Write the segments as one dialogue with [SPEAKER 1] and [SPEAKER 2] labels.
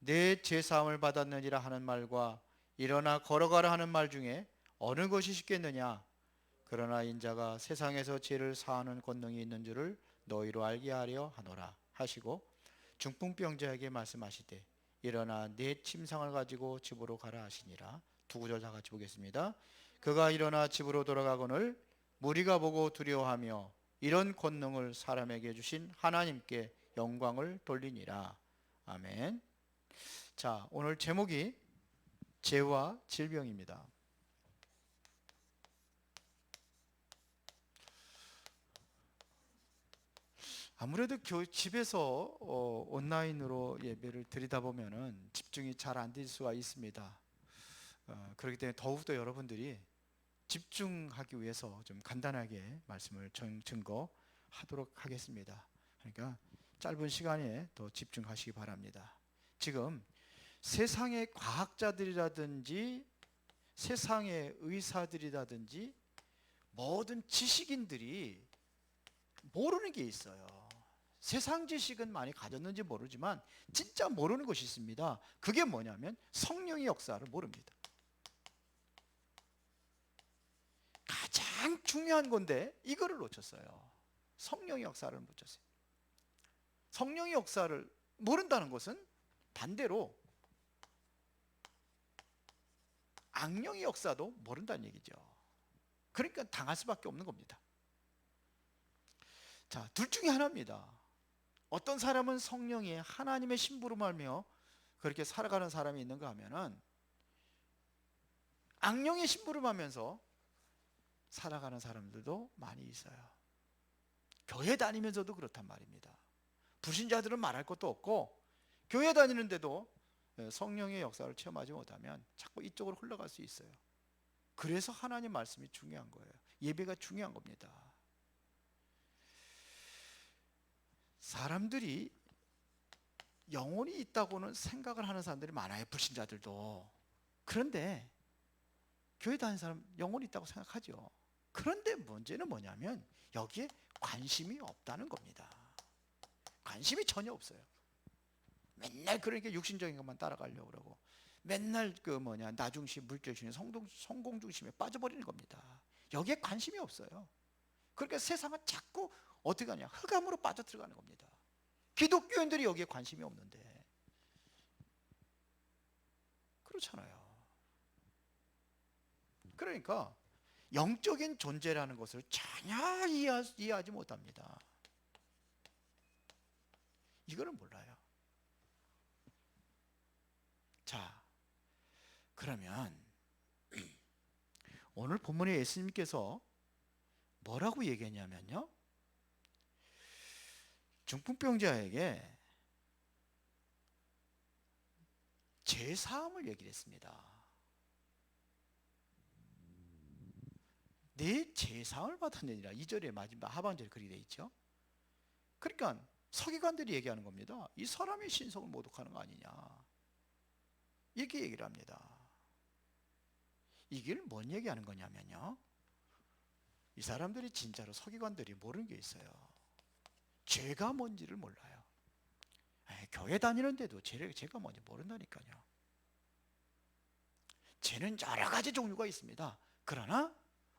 [SPEAKER 1] 내 죄사함을 받았느니라 하는 말과 일어나 걸어가라 하는 말 중에 어느 것이 쉽겠느냐? 그러나 인자가 세상에서 죄를 사하는 권능이 있는 줄을 너희로 알게 하려 하노라 하시고 중풍병자에게 말씀하시되 일어나 내 침상을 가지고 집으로 가라 하시니라. 두 구절 다 같이 보겠습니다. 그가 일어나 집으로 돌아가거늘 무리가 보고 두려워하며 이런 권능을 사람에게 주신 하나님께 영광을 돌리니라. 아멘 자, 오늘 제목이 죄와 질병입니다. 아무래도 교, 집에서 어, 온라인으로 예배를 드리다 보면은 집중이 잘 안 될 수가 있습니다. 어, 그렇기 때문에 더욱더 여러분들이 집중하기 위해서 좀 간단하게 말씀을 정- 증거하도록 하겠습니다. 그러니까 짧은 시간에 더 집중하시기 바랍니다. 지금 세상의 과학자들이라든지 세상의 의사들이라든지 모든 지식인들이 모르는 게 있어요. 세상 지식은 많이 가졌는지 모르지만 진짜 모르는 것이 있습니다. 그게 뭐냐면 성령의 역사를 모릅니다. 가장 중요한 건데 이거를 놓쳤어요. 성령의 역사를 놓쳤어요. 성령의 역사를 모른다는 것은 반대로 악령의 역사도 모른다는 얘기죠. 그러니까 당할 수밖에 없는 겁니다. 자, 둘 중에 하나입니다. 어떤 사람은 성령이 하나님의 신부름하며 그렇게 살아가는 사람이 있는가 하면은 악령의 심부름하면서 살아가는 사람들도 많이 있어요. 교회 다니면서도 그렇단 말입니다. 불신자들은 말할 것도 없고 교회 다니는데도 예, 성령의 역사를 체험하지 못하면 자꾸 이쪽으로 흘러갈 수 있어요. 그래서 하나님 말씀이 중요한 거예요. 예배가 중요한 겁니다. 사람들이 영혼이 있다고는 생각을 하는 사람들이 많아요. 불신자들도. 그런데 교회 다니는 사람 영혼이 있다고 생각하죠. 그런데 문제는 뭐냐면 여기에 관심이 없다는 겁니다. 관심이 전혀 없어요. 맨날 그러니까 육신적인 것만 따라가려고 그러고 맨날 그 뭐냐 나 중심, 물질 중심, 성공, 중심에 빠져버리는 겁니다. 여기에 관심이 없어요. 그러니까 세상은 자꾸 어떻게 하냐 흑암으로 빠져 들어가는 겁니다. 기독교인들이 여기에 관심이 없는데 그렇잖아요. 그러니까 영적인 존재라는 것을 전혀 이해하, 이해하지 못합니다. 이거는 몰라요. 자, 그러면 오늘 본문에 예수님께서 뭐라고 얘기했냐면요. 중풍병자에게 제사함을 얘기를 했습니다. 내 제사함을 받았느니라. 2절에 마지막 하반절에 그렇게 돼 있죠. 그러니까 서기관들이 얘기하는 겁니다. 이 사람이 신성을 모독하는 거 아니냐. 이렇게 얘기를 합니다. 이게 뭔 얘기하는 거냐면요. 이 사람들이 진짜로 서기관들이 모르는 게 있어요. 죄가 뭔지를 몰라요. 에이, 교회 다니는데도 죄, 죄가 뭔지 모른다니까요. 죄는 여러 가지 종류가 있습니다. 그러나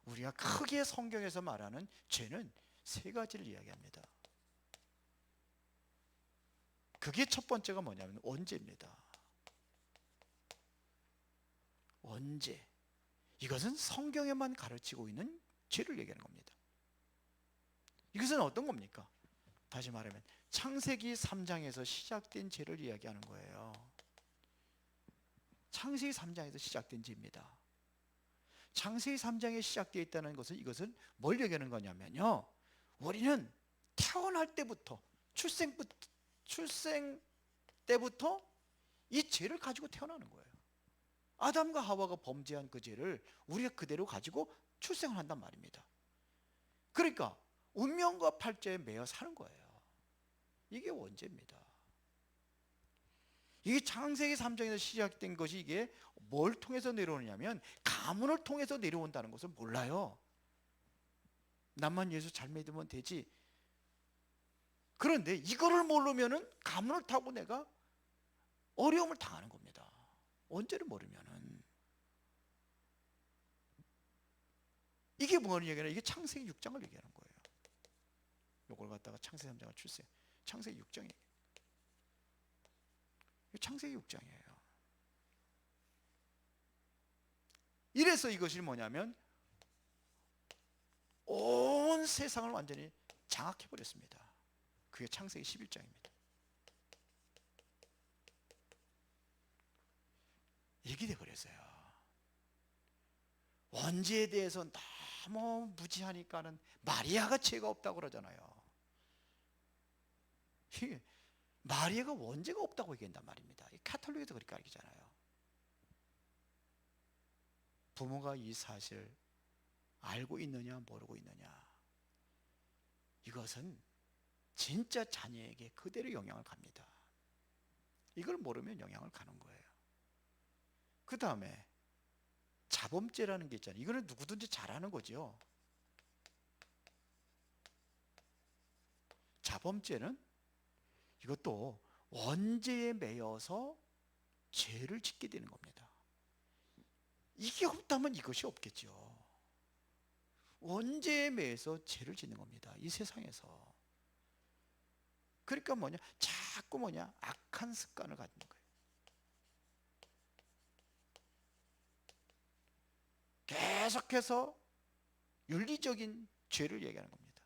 [SPEAKER 1] 우리가 크게 성경에서 말하는 죄는 세 가지를 이야기합니다. 그게 첫 번째가 뭐냐면 언제입니다. 언제? 이것은 성경에만 가르치고 있는 죄를 얘기하는 겁니다. 이것은 어떤 겁니까? 다시 말하면 창세기 3장에서 시작된 죄를 이야기하는 거예요. 창세기 3장에서 시작된 죄입니다. 창세기 3장에 시작되어 있다는 것은 이것은 뭘 얘기하는 거냐면요. 우리는 태어날 때부터 출생부터 출생 때부터 이 죄를 가지고 태어나는 거예요. 아담과 하와가 범죄한 그 죄를 우리가 그대로 가지고 출생을 한단 말입니다. 그러니까 운명과 팔자에 매여 사는 거예요. 이게 원죄입니다. 이게 창세기 3장에서 시작된 것이 이게 뭘 통해서 내려오냐면 가문을 통해서 내려온다는 것을 몰라요. 나만 예수 잘 믿으면 되지. 그런데 이거를 모르면은 가문을 타고 내가 어려움을 당하는 겁니다. 언제를 모르면은 이게 뭐하는 얘기냐? 이게 창세기 6장을 얘기하는 거예요. 요걸 갖다가 창세기 3장을 출세. 창세기 6장이에요. 창세기 6장이에요. 이래서 이것이 뭐냐면 온 세상을 완전히 장악해 버렸습니다. 그게 창세기 11장입니다. 이렇게 돼 버렸어요. 원죄에 대해서 너무 무지하니까는 마리아가 죄가 없다고 그러잖아요. 마리아가 원죄가 없다고 얘기한단 말입니다. 이 카톨릭에서 그렇게 가르치잖아요. 부모가 이 사실을 알고 있느냐 모르고 있느냐 이것은 진짜 자녀에게 그대로 영향을 갑니다. 이걸 모르면 영향을 가는 거예요. 그 다음에 자범죄라는 게 있잖아요. 이거는 누구든지 잘하는 거죠. 자범죄는 이것도 원죄에 매여서 죄를 짓게 되는 겁니다. 이게 없다면 이것이 없겠죠. 원죄에 매여서 죄를 짓는 겁니다. 이 세상에서. 그러니까 뭐냐? 자꾸 뭐냐? 악한 습관을 갖는 거예요. 계속해서 윤리적인 죄를 얘기하는 겁니다.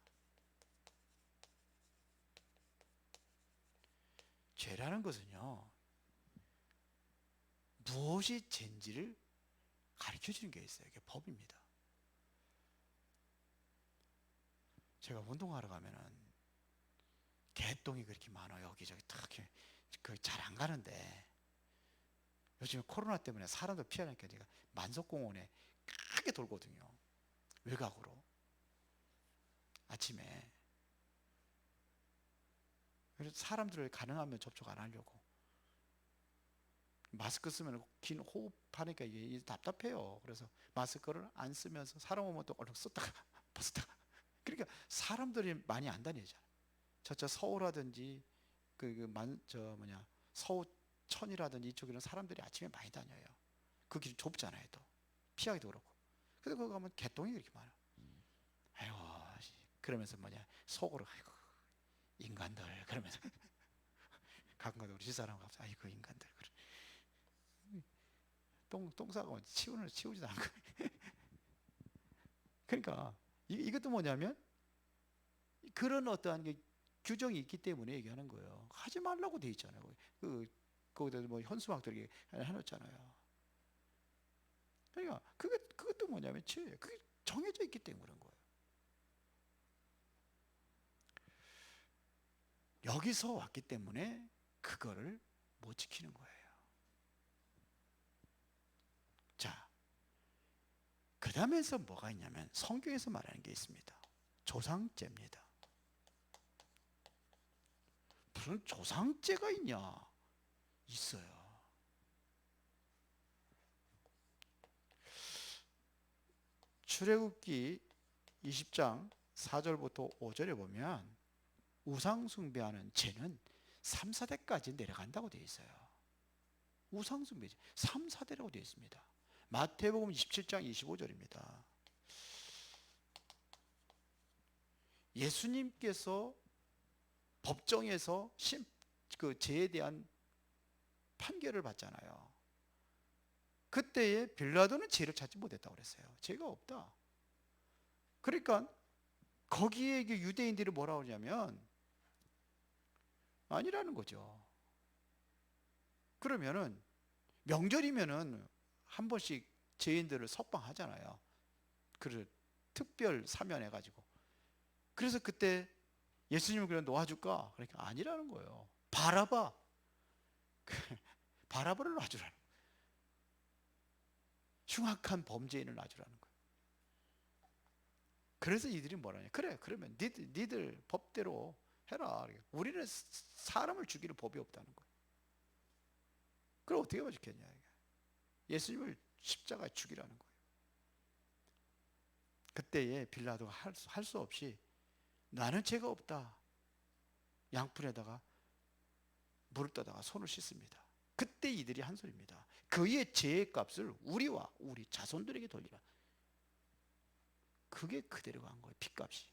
[SPEAKER 1] 죄라는 것은요, 무엇이 죄인지를 가르쳐 주는 게 있어요. 이게 법입니다. 제가 운동하러 가면은 개똥이 그렇게 많아요. 여기저기 딱그잘 안 가는데 요즘 코로나 때문에 사람도 피하니까 제가 만석공원에 크게 돌거든요. 외곽으로 아침에 그래서 사람들을 가능하면 접촉 안 하려고 마스크 쓰면 긴 호흡하니까 이게 답답해요. 그래서 마스크를 안 쓰면서 사람 오면 또 얼른 썼다가 벗었다가 그러니까 사람들이 많이 안 다니잖아요. 저저 서울하든지 그만저 뭐냐 서천이라든지 이쪽에는 사람들이 아침에 많이 다녀요. 그길 좁잖아요, 또 피하기도 그렇고. 근데 거기 가면 개똥이 그렇게 많아. 아이고 그러면서 뭐냐 속으로 아이고 인간들 그러면서 가끔가다 우리 집사람 가서 아이고 인간들 그래. 똥, 똥 싸고 치우는 치우지도 않고. 그러니까 이, 이것도 뭐냐면 그런 어떠한 게 규정이 있기 때문에 얘기하는 거예요. 하지 말라고 돼 있잖아요. 그 거기다 뭐 현수막들이 해놓잖아요. 그러니까 그게 그것도 뭐냐면 죄예요. 그게 정해져 있기 때문에 그런 거예요. 여기서 왔기 때문에 그거를 못 지키는 거예요. 자, 그 다음에서 뭐가 있냐면 성경에서 말하는 게 있습니다. 조상죄입니다. 무슨 조상죄가 있냐? 있어요. 출애굽기 20장 4절부터 5절에 보면 우상 숭배하는 죄는 3, 4대까지 내려간다고 되어 있어요. 우상 숭배 3, 4대라고 되어 있습니다. 마태복음 27장 25절입니다. 예수님께서 법정에서 심, 그 죄에 대한 판결을 받잖아요. 그때에 빌라도는 죄를 찾지 못했다고 그랬어요. 죄가 없다. 그러니까 거기에 유대인들이 뭐라 그러냐면 아니라는 거죠. 그러면은 명절이면은 한 번씩 죄인들을 석방하잖아요. 그 특별 사면해 가지고. 그래서 그때 예수님을 그냥 놓아줄까? 그러니까 아니라는 거예요. 바라바. 바라바를 놔주라는 거예요. 흉악한 범죄인을 놔주라는 거예요. 그래서 이들이 뭐라냐? 그래, 그러면 니들, 니들 법대로 해라. 우리는 사람을 죽이는 법이 없다는 거예요. 그럼 어떻게? 이게. 예수님을 십자가에 죽이라는 거예요. 그때에 빌라도가 할수 할 수 없이 나는 죄가 없다. 양푼에다가 물을 떠다가 손을 씻습니다. 그때 이들이 한 소리입니다. 그의 죄의 값을 우리와 우리 자손들에게 돌리라. 그게 그대로 간 거예요. 빚값이.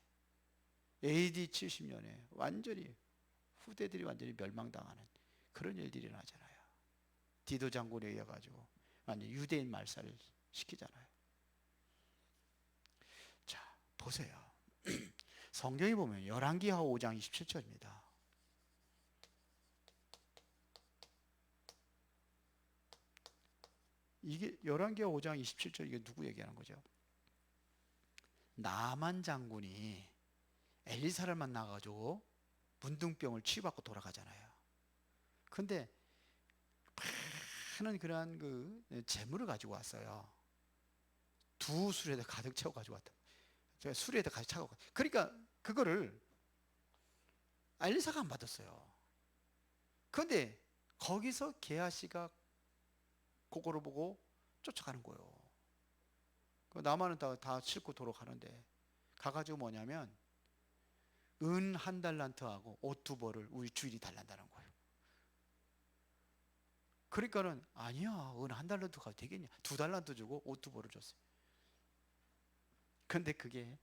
[SPEAKER 1] AD 70년에 완전히 후대들이 완전히 멸망당하는 그런 일들이 일어나잖아요. 디도 장군에 의해 가지고 완전 유대인 말살을 시키잖아요. 자, 보세요. 성경에 보면 열왕기하 5장 27절입니다. 이게 열왕기하 5장 27절 이게 누구 얘기하는 거죠? 나만 장군이 엘리사를 만나가지고 문둥병을 치유받고 돌아가잖아요. 근데 많은 그러한 그 재물을 가지고 왔어요. 두 수레에 가득 채워 가지고 왔다. 제가 수레에 가득 차고 그러니까 그거를 엘리사가 안 받았어요. 그런데 거기서 게하시가 그거를 보고 쫓아가는 거예요. 그 나만은 다, 다 싣고 돌아가는데 가가지고 뭐냐면 은 한 달란트하고 옷 두 벌을 우리 주일이 달란다는 거예요. 그러니까는 아니야 은 한 달란트가 되겠냐 두 달란트 주고 옷 두 벌을 줬어요. 근데 그게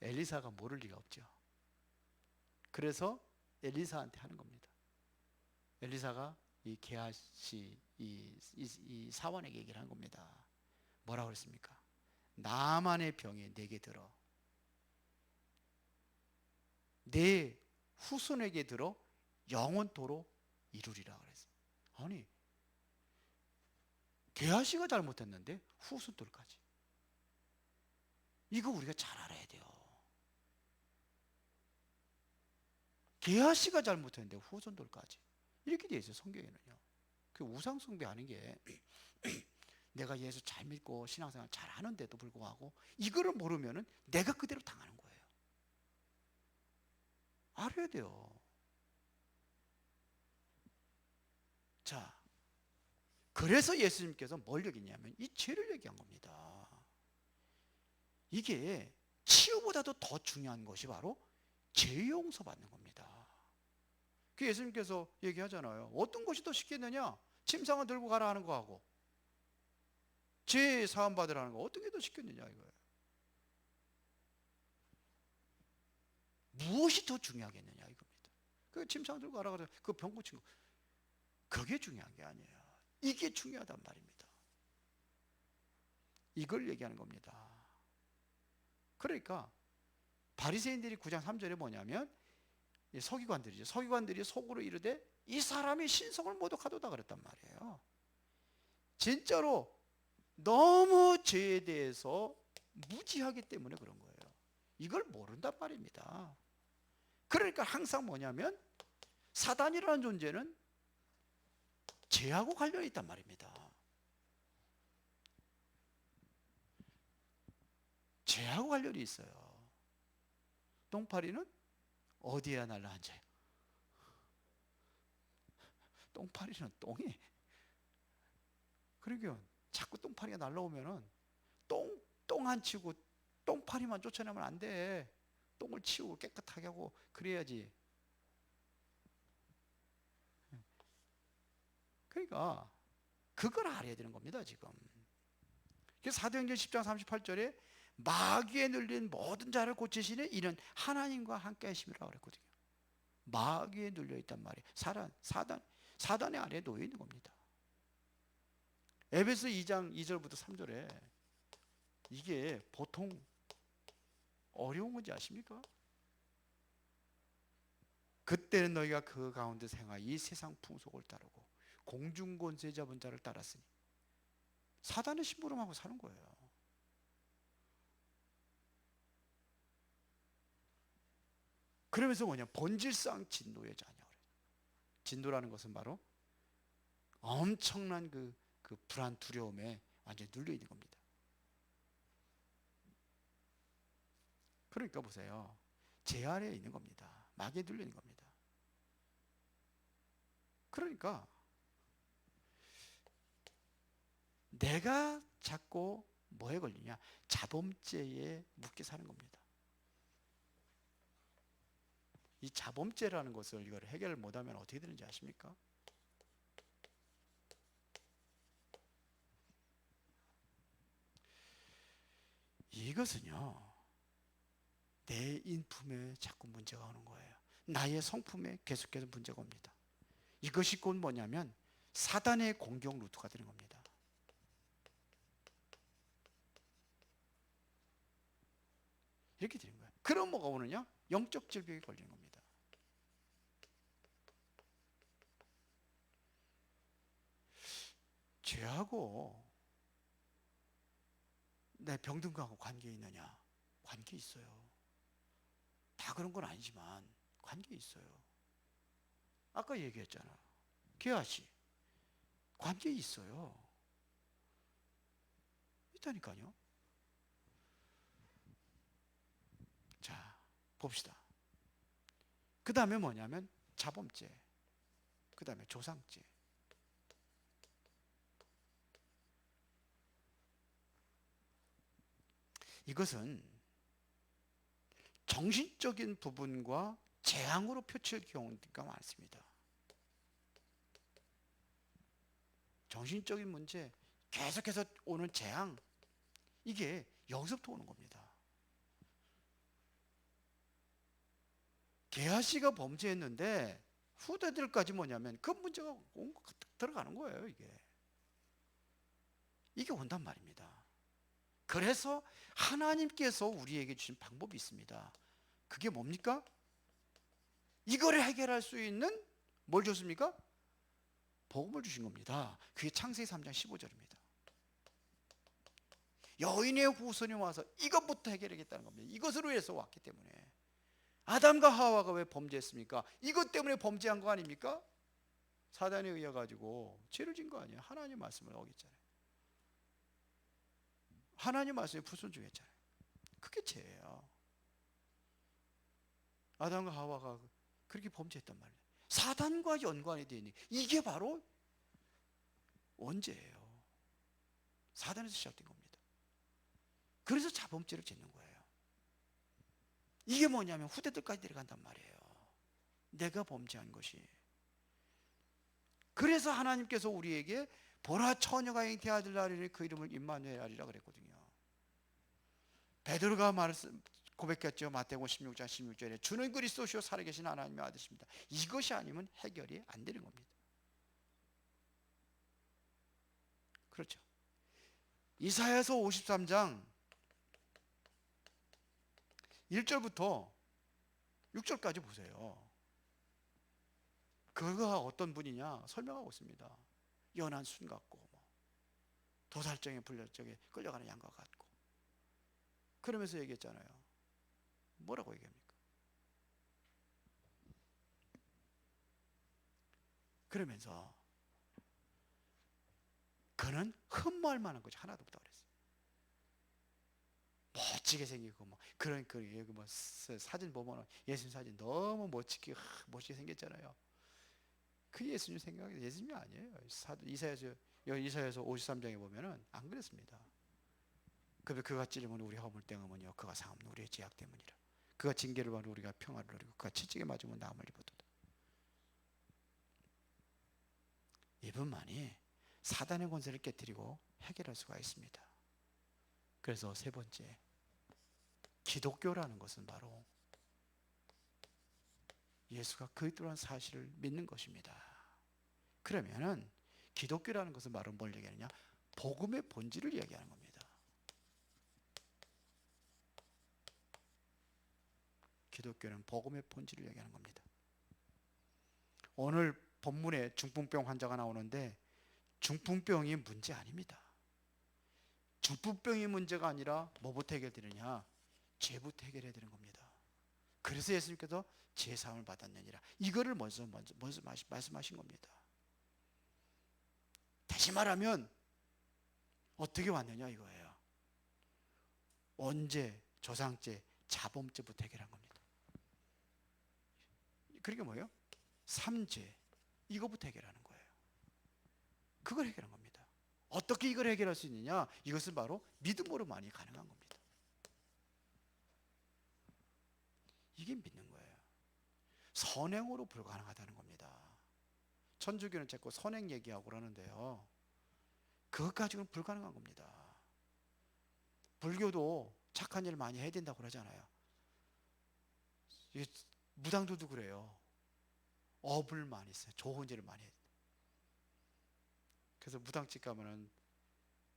[SPEAKER 1] 엘리사가 모를 리가 없죠. 그래서 엘리사한테 하는 겁니다. 엘리사가 이 게하시 이, 이, 이 사원에게 얘기를 한 겁니다. 뭐라고 그랬습니까? 나만의 병에 내게 들어 내 후손에게 들어 영원토록 이루리라 그랬어요. 아니 게하시가 잘못했는데 후손들까지 이거 우리가 잘 알아야 돼요. 게하시가 잘못했는데 후손들까지 이렇게 돼 있어요 성경에는요. 그 우상 숭배하는 게 내가 예수 잘 믿고 신앙생활 잘 하는데도 불구하고 이거를 모르면은 내가 그대로 당하는 거예요. 알아야 돼요. 자, 그래서 예수님께서 뭘 얘기냐면 이 죄를 얘기한 겁니다. 이게 치유보다도 더 중요한 것이 바로 죄 용서 받는 겁니다. 그 예수님께서 얘기하잖아요. 어떤 것이 더 쉽겠느냐? 침상을 들고 가라 하는 거하고 죄 사함 받으라는 거 어떤 게 더 쉽겠느냐 이거예요. 무엇이 더 중요하겠느냐 이겁니다. 그 침상 들고 가라 그래 그병 고친 거 그게 중요한 게 아니에요. 이게 중요하단 말입니다. 이걸 얘기하는 겁니다. 그러니까 바리새인들이 9장 3절에 뭐냐면 서기관들이죠. 서기관들이 속으로 이르되 이 사람이 신성을 모독하도다 그랬단 말이에요. 진짜로 너무 죄에 대해서 무지하기 때문에 그런 거예요. 이걸 모른단 말입니다. 그러니까 항상 뭐냐면 사단이라는 존재는 죄하고 관련이 있단 말입니다. 죄하고 관련이 있어요. 똥파리는 어디에 날라 앉아요? 똥파리는 똥이. 그러니까 자꾸 똥파리가 날라오면은 똥, 똥 안 치고 똥파리만 쫓아내면 안 돼. 똥을 치우고 깨끗하게 하고 그래야지. 그러니까 그걸 알아야 되는 겁니다, 지금. 사도행전 10장 38절에 마귀에 눌린 모든 자를 고치시는 이는 하나님과 함께 하심이라고 그랬거든요. 마귀에 눌려 있단 말이에요. 사단, 사단, 사단의 아래에 놓여 있는 겁니다. 에베소 2장 2절부터 3절에 이게 보통 어려운 건지 아십니까? 그때는 너희가 그 가운데 생하 이 세상 풍속을 따르고 공중 권세 잡은 자를 따랐으니 사단의 심부름하고 사는 거예요. 그러면서 뭐냐 본질상 진노의 자녀. 진노라는 것은 바로 엄청난 그, 그 불안 두려움에 완전히 눌려 있는 겁니다. 그러니까 보세요. 제 아래에 있는 겁니다. 마귀에 눌려 있는 겁니다. 그러니까 내가 자꾸 뭐에 걸리냐? 자범죄에 묶여 사는 겁니다. 이 자범죄라는 것을 이걸 해결을 못하면 어떻게 되는지 아십니까? 이것은요, 내 인품에 자꾸 문제가 오는 거예요. 나의 성품에 계속해서 문제가 옵니다. 이것이 곧 뭐냐면 사단의 공격 루트가 되는 겁니다. 이렇게 되는 거예요. 그럼 뭐가 오느냐? 영적 질병이 걸리는 겁니다. 죄하고 내 병든거하고 관계 있느냐? 관계 있어요. 다 그런 건 아니지만 관계 있어요. 아까 얘기했잖아. 개아씨 관계 있어요. 있다니까요. 자, 봅시다. 그 다음에 뭐냐면 자범죄. 그 다음에 조상죄. 이것은 정신적인 부분과 재앙으로 표칠 경우가 많습니다. 정신적인 문제, 계속해서 오는 재앙, 이게 여기서부터 오는 겁니다. 개아씨가 범죄했는데 후대들까지 뭐냐면 그 문제가 들어가는 거예요, 이게. 이게 온단 말입니다. 그래서 하나님께서 우리에게 주신 방법이 있습니다. 그게 뭡니까? 이거를 해결할 수 있는 뭘 줬습니까? 복음을 주신 겁니다. 그게 창세기 3장 15절입니다. 여인의 후손이 와서 이것부터 해결하겠다는 겁니다. 이것으로 해서 왔기 때문에 아담과 하와가 왜 범죄했습니까? 이것 때문에 범죄한 거 아닙니까? 사단에 의해 가지고 죄를 진 거 아니에요. 하나님 말씀을 어겼잖아요. 하나님 말씀에 불순종했잖아요. 그게 죄예요. 아담과 하와가 그렇게 범죄했단 말이에요. 사단과 연관이 있는 이게 바로 원죄예요. 사단에서 시작된 겁니다. 그래서 자범죄를 짓는 거예요. 이게 뭐냐면 후대들까지 내려간단 말이에요. 내가 범죄한 것이. 그래서 하나님께서 우리에게 보라 처녀가 잉태아들 나리니 그 이름을 임마누엘이라 그랬거든요. 베드로가 말씀 고백했죠. 마태복음 16장 16절에 주는 그리스도시요 살아계신 하나님의 아들입니다. 이것이 아니면 해결이 안 되는 겁니다. 그렇죠. 이사야서 53장 1절부터 6절까지 보세요. 그가 어떤 분이냐 설명하고 있습니다. 연한 순 같고 뭐, 도살장에 불려적에 끌려가는 양과 같고 그러면서 얘기했잖아요. 뭐라고 얘기합니까? 그러면서 그는 흠모할 만한 것이 하나도 없다 그랬어요. 멋지게 생기고 뭐 그런 그뭐 사진 보면 예수님 사진 너무 멋지게 하, 멋지게 생겼잖아요. 그 예수님 생각이 예수님이 아니에요. 이사야서 이사야서 53장에 보면은 안 그랬습니다. 그가 그가 찌르면 우리 허물 땡하면요 그가 상하면 우리의 죄악 때문이라. 그가 징계를 받으 우리가 평화를 누리고 그가 채찍에 맞으면 나음을 입어도다. 이분만이 사단의 권세를 깨뜨리고 해결할 수가 있습니다. 그래서 세 번째 기독교라는 것은 바로 예수가 그리스도라는 사실을 믿는 것입니다. 그러면은 기독교라는 것은 바로 뭘 얘기하느냐? 복음의 본질을 얘기하는 겁니다. 기독교는 복음의 본질을 얘기하는 겁니다. 오늘 본문에 중풍병 환자가 나오는데 중풍병이 문제 아닙니다. 중풍병이 문제가 아니라 뭐부터 해결되느냐? 죄부터 해결해야 되는 겁니다. 그래서 예수님께서 제사함을 받았느니라. 이거를 먼저 먼저 먼저 말씀하신 겁니다.
[SPEAKER 2] 다시 말하면 어떻게 왔느냐 이거예요. 언제 조상죄, 자범죄부터 해결한 겁니다. 그게 뭐예요? 삼죄 이거부터 해결하는 거예요. 그걸 해결한 겁니다. 어떻게 이걸 해결할 수 있느냐? 이것은 바로 믿음으로만이 가능한 겁니다. 이게 믿는 거예요. 선행으로 불가능하다는 겁니다. 천주교는 자꾸 선행 얘기하고 그러는데요. 그것 가지고는 불가능한 겁니다. 불교도 착한 일 많이 해야 된다고 그러잖아요. 이게 무당들도 그래요. 업을 많이 써요. 일을 많이 해요. 그래서 무당집 가면은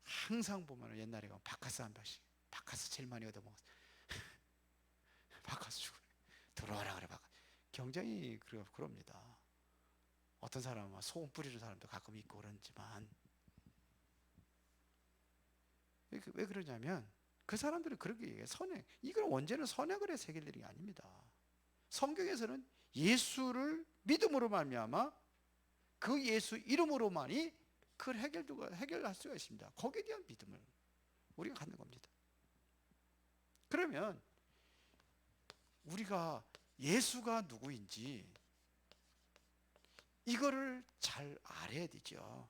[SPEAKER 2] 항상 보면은 옛날에 가면 바카스 한 병씩 바카스 제일 많이 얻어먹었어. 바카스 주고 들어와라 그래 바카. 굉장히 그럽니다. 어떤 사람은 소금 뿌리는 사람도 가끔 있고 그러지만 왜, 그- 왜 그러냐면 그 사람들은 그렇게 얘기해요. 선행. 이건 언제는 선행을 해서 해결되는 게 아닙니다. 성경에서는 예수를 믿음으로 말미암아 그 예수 이름으로만이 그걸 해결도 해결할 수가 있습니다. 거기에 대한 믿음을 우리가 갖는 겁니다. 그러면 우리가 예수가 누구인지 이거를 잘 알아야 되죠.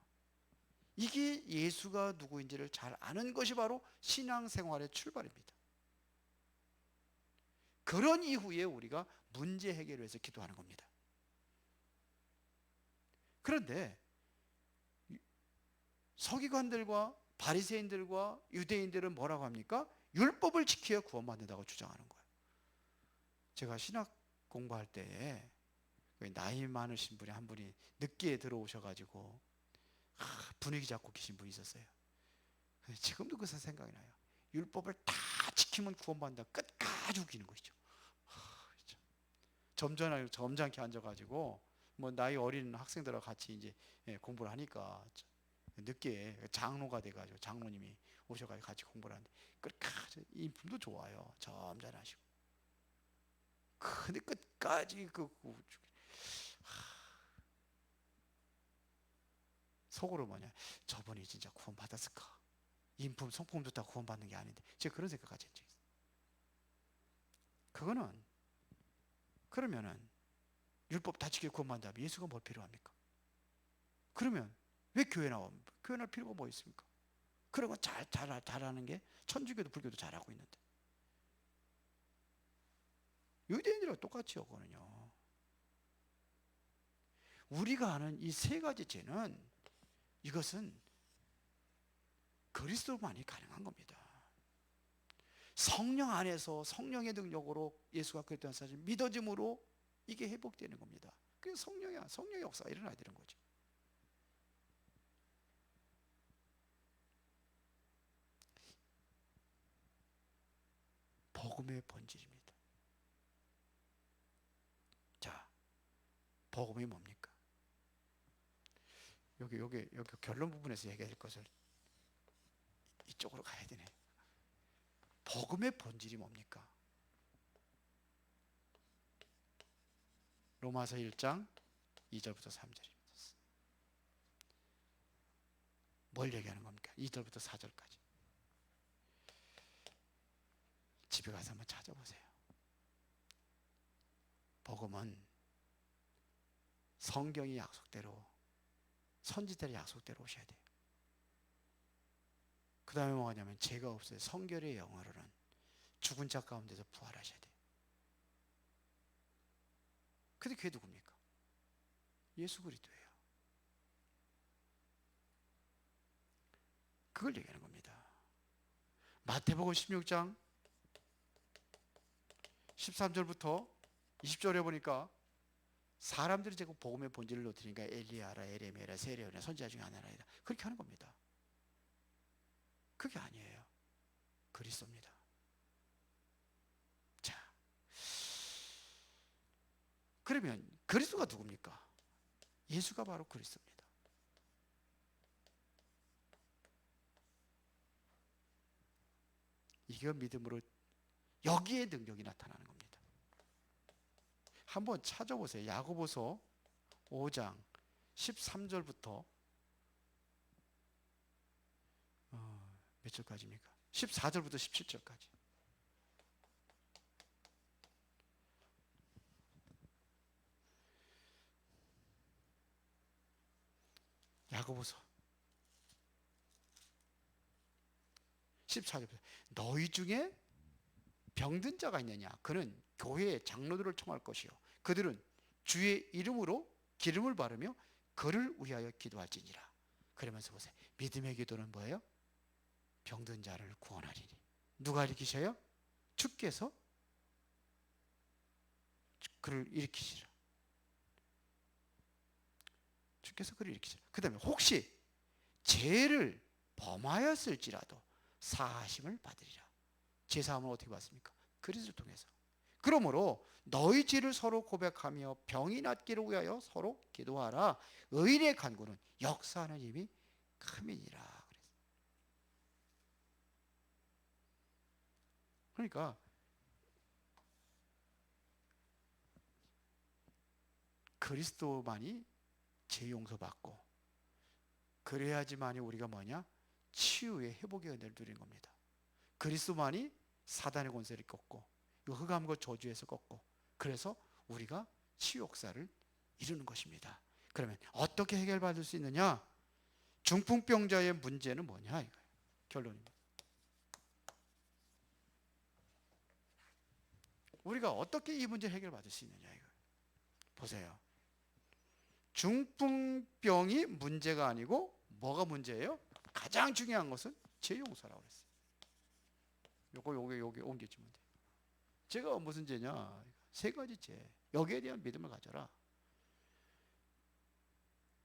[SPEAKER 2] 이게 예수가 누구인지를 잘 아는 것이 바로 신앙생활의 출발입니다. 그런 이후에 우리가 문제 해결을 위해서 기도하는 겁니다. 그런데 서기관들과 바리새인들과 유대인들은 뭐라고 합니까? 율법을 지켜야 구원받는다고 주장하는 거예요. 제가 신학 공부할 때에 그 나이 많으신 분이 한 분이 늦게 들어오셔가지고 아, 분위기 잡고 계신 분이 있었어요. 지금도 그 생각이 나요. 율법을 다 지키면 구원받는다. 끝까지 우기는 것이죠. 하, 참. 점잖게 점잖게 앉아가지고 뭐 나이 어린 학생들과 같이 이제 예, 공부를 하니까 늦게 장로가 돼가지고 장로님이 오셔가지고 같이 공부를 하는데 끝까지 인품도 좋아요. 점잖하시고. 근데 끝까지 그, 속으로 뭐냐 저분이 진짜 구원 받았을까? 인품 성품도 다 구원 받는 게 아닌데 제가 그런 생각까지 했죠. 그거는 그러면은 율법 다 지켜 구원 받는다면 예수가 뭘 필요합니까? 그러면 왜 교회 나와? 교회 나올 필요가 뭐 있습니까? 그런 거잘 잘, 잘하는 게 천주교도 불교도 잘하고 있는데 유대인들과 똑같이요, 그거는요. 우리가 아는 이 세 가지 죄는 이것은 그리스도만이 가능한 겁니다. 성령 안에서 성령의 능력으로 예수가 그랬다는 사실 믿어짐으로 이게 회복되는 겁니다. 그게 성령이야. 성령의 역사가 일어나야 되는 거죠. 복음의 본질입니다. 자, 복음이 뭡니까? 여기 여기 여기 결론 부분에서 얘기할 것을 이쪽으로 가야 되네. 복음의 본질이 뭡니까? 로마서 1장 2절부터 3절입니다. 뭘 얘기하는 겁니까? 2절부터 4절까지. 집에 가서 한번 찾아보세요. 복음은 성경이 약속대로 선지자의 약속대로 오셔야 돼요. 그 다음에 뭐냐면 죄가 없어요. 성결의 영어로는 죽은 자 가운데서 부활하셔야 돼요. 근데 그게 누굽니까? 예수 그리스도예요. 그걸 얘기하는 겁니다. 마태복음 16장 13절부터 20절에 보니까 사람들이 자꾸 복음의 본질을 놓치니까 엘리야라 에레미야라 세레오나 선지자 중에 하나라 그렇게 하는 겁니다. 그게 아니에요. 그리스도입니다. 자, 그러면 그리스도가 누굽니까? 예수가 바로 그리스도입니다. 이게 믿음으로 여기에 능력이 나타나는 겁니다. 한번 찾아보세요. 야고보서 5장 13절부터 몇 절까지입니까? 14절부터 17절까지. 야고보서 14절부터 너희 중에 병든 자가 있느냐 그는 교회의 장로들을 청할 것이요 그들은 주의 이름으로 기름을 바르며 그를 위하여 기도할지니라 그러면서 보세요 믿음의 기도는 뭐예요? 병든 자를 구원하리니. 누가 일으키셔요? 주께서 그를 일으키시라. 주께서 그를 일으키시라. 그 다음에 혹시 죄를 범하였을지라도 사하심을 받으리라. 제사함을 어떻게 받습니까? 그리스도를 통해서. 그러므로 너희 죄를 서로 고백하며 병이 낫기를 위하여 서로 기도하라. 의인의 간구는 역사하는 힘이 크민이라 그러니까 그리스도만이 죄 용서받고 그래야지만이 우리가 뭐냐 치유의 회복의 은혜를 누리는 겁니다. 그리스도만이 사단의 권세를 꺾고 이 흑암과 저주에서 꺾고 그래서 우리가 치유 역사를 이루는 것입니다. 그러면 어떻게 해결받을 수 있느냐? 중풍병자의 문제는 뭐냐 이거예요. 결론입니다. 우리가 어떻게 이 문제를 해결받을 수 있느냐 이거. 보세요. 중풍병이 문제가 아니고 뭐가 문제예요? 가장 중요한 것은 죄 용서라고 그랬어요. 요거 요거 요게 옮겨주면 돼요. 죄가 무슨 죄냐? 세 가지 죄. 여기에 대한 믿음을 가져라.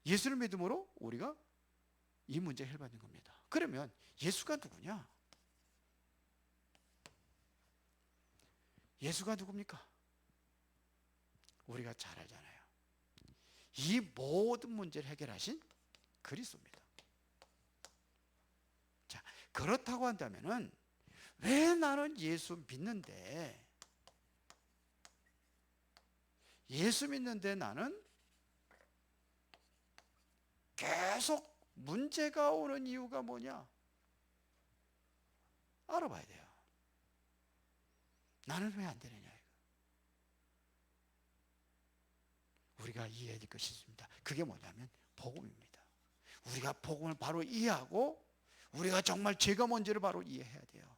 [SPEAKER 2] 예수를 믿음으로 우리가 이 문제 해결받는 겁니다. 그러면 예수가 누구냐? 예수가 누굽니까? 우리가 잘 알잖아요. 이 모든 문제를 해결하신 그리스도입니다. 자, 그렇다고 한다면은 왜 나는 예수 믿는데 예수 믿는데 나는 계속 문제가 오는 이유가 뭐냐? 알아봐야 돼요. 나는 왜 안 되느냐 이거. 우리가 이해해야 될 것이 있습니다. 그게 뭐냐면 복음입니다. 우리가 복음을 바로 이해하고 우리가 정말 죄가 뭔지를 바로 이해해야 돼요.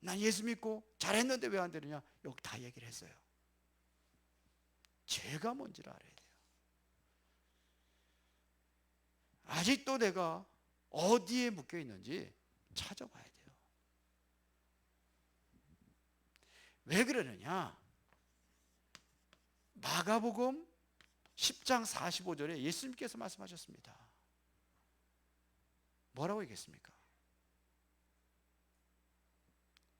[SPEAKER 2] 난 예수 믿고 잘했는데 왜 안 되느냐? 여기 다 얘기를 했어요. 죄가 뭔지를 알아야 돼요. 아직도 내가 어디에 묶여 있는지 찾아봐야 돼요. 왜 그러느냐? 마가복음 10장 45절에 예수님께서 말씀하셨습니다. 뭐라고 얘기했습니까?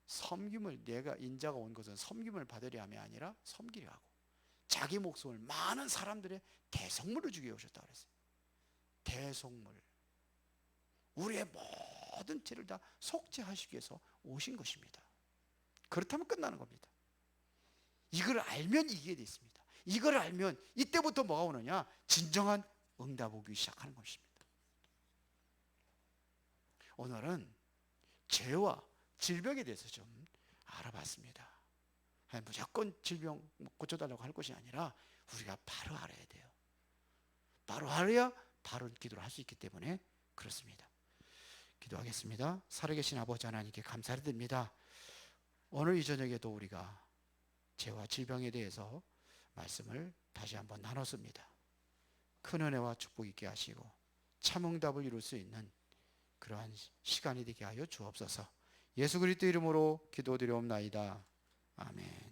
[SPEAKER 2] 섬김을 내가 인자가 온 것은 섬김을 받으려 함이 아니라 섬기려 하고 자기 목숨을 많은 사람들의 대성물을 주기 오셨다 그랬어요. 대성물. 우리의 모든 죄를 다 속죄하시기 위해서 오신 것입니다. 그렇다면 끝나는 겁니다. 이걸 알면 이기게 돼 있습니다. 이걸 알면 이때부터 뭐가 오느냐? 진정한 응답 오기 시작하는 것입니다. 오늘은 죄와 질병에 대해서 좀 알아봤습니다. 무조건 질병 고쳐달라고 할 것이 아니라 우리가 바로 알아야 돼요. 바로 알아야 바로 기도를 할 수 있기 때문에 그렇습니다. 기도하겠습니다. 살아계신 아버지 하나님께 감사를 드립니다. 오늘 이 저녁에도 우리가 죄와 질병에 대해서 말씀을 다시 한번 나눴습니다. 큰 은혜와 축복 있게 하시고 참 응답을 이룰 수 있는 그러한 시간이 되게 하여 주옵소서. 예수 그리스도 이름으로 기도드리옵나이다. 아멘.